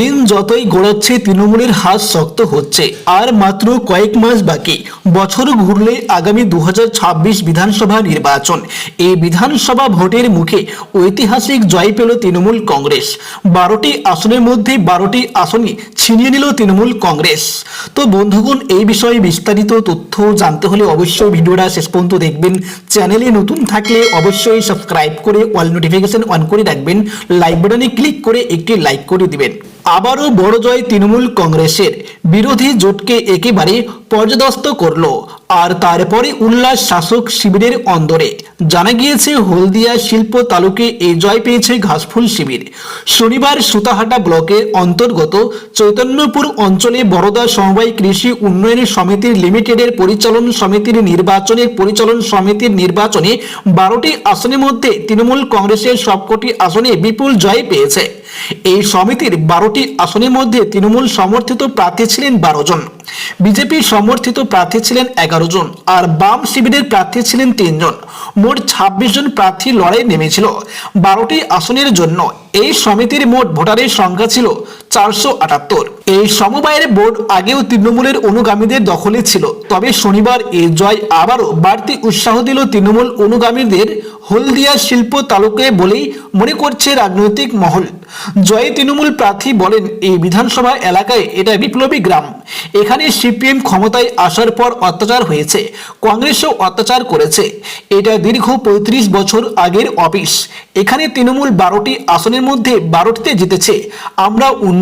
দিন যতই গড়াচ্ছে, তৃণমূলের হাত শক্ত হচ্ছে। আর মাত্র কয়েক মাস বাকি। বছর ঘুরলে আগামী দু হাজার ছাব্বিশ বিধানসভা নির্বাচন। এই বিধানসভা ভোটের মুখে ঐতিহাসিক জয় পেল তৃণমূল কংগ্রেস। বারোটি আসনের মধ্যে বারোটি আসনই ছিনিয়ে নিল তৃণমূল কংগ্রেস। তো বন্ধুগণ, এই বিষয়ে বিস্তারিত তথ্য জানতে হলে অবশ্যই ভিডিওটা শেষ পর্যন্ত দেখবেন। চ্যানেলে নতুন থাকলে অবশ্যই সাবস্ক্রাইব করে অল নোটিফিকেশন অন করে রাখবেন। লাইক বাটনে ক্লিক করে একটি লাইক করে দিবেন। আবারও বড় জয় তৃণমূল কংগ্রেসের বিরোধী জোটকে একেবারে পর্যদস্ত করল আর তারপরে উল্লাস শাসক শিবিরের অন্দরে। জানা গিয়েছে, হলদিয়া শিল্প তালুকে এই জয় পেয়েছে ঘাসফুল শিবির। শনিবার সুতাহাটা ব্লকের অন্তর্গত চৈতন্যপুর অঞ্চলে বড়দা সমবায় কৃষি উন্নয়ন সমিতির লিমিটেডের পরিচালন সমিতির নির্বাচনের পরিচালন সমিতির নির্বাচনে বারোটি আসনের মধ্যে তৃণমূল কংগ্রেসের সবকটি আসনে বিপুল জয় পেয়েছে। এই সমিতির বারোটি আসনের মধ্যে তৃণমূল সমর্থিত প্রার্থী ছিলেন বারো জন। বিজেপি সমর্থিত প্রার্থী ছিলেন এগারো জন আর বাম শিবিরের প্রার্থী ছিলেন তিনজন মোট ছাব্বিশ জন প্রার্থী লড়াই নেমেছিল। বারোটি আসনের জন্য এই সমিতির মোট ভোটারের সংখ্যা ছিল চারশো আটাত্তর। এই সমবায়ের বোর্ড আগেও তৃণমূলের অনুগামীদের দখলে ছিল। তবে শনিবার এই জয় আবারও বাড়তি উৎসাহ দিল তৃণমূল অনুগামীদের হলদিয়া শিল্প তালুকে বলেই মনে করছে রাজনৈতিক মহল। জয় তৃণমূল প্রার্থী বলেন, এই বিধানসভা এলাকায় এটা বিপ্লবী গ্রাম। এখানে সিপিএম ক্ষমতায় আসার পর অত্যাচার হয়েছে, কংগ্রেসও অত্যাচার করেছে। এটা দীর্ঘ পঁয়ত্রিশ বছর আগের অফিস। এখানে তৃণমূল বারোটি আসনের মধ্যে বারোটিতে জিতেছে। আমরা উন্নয়ন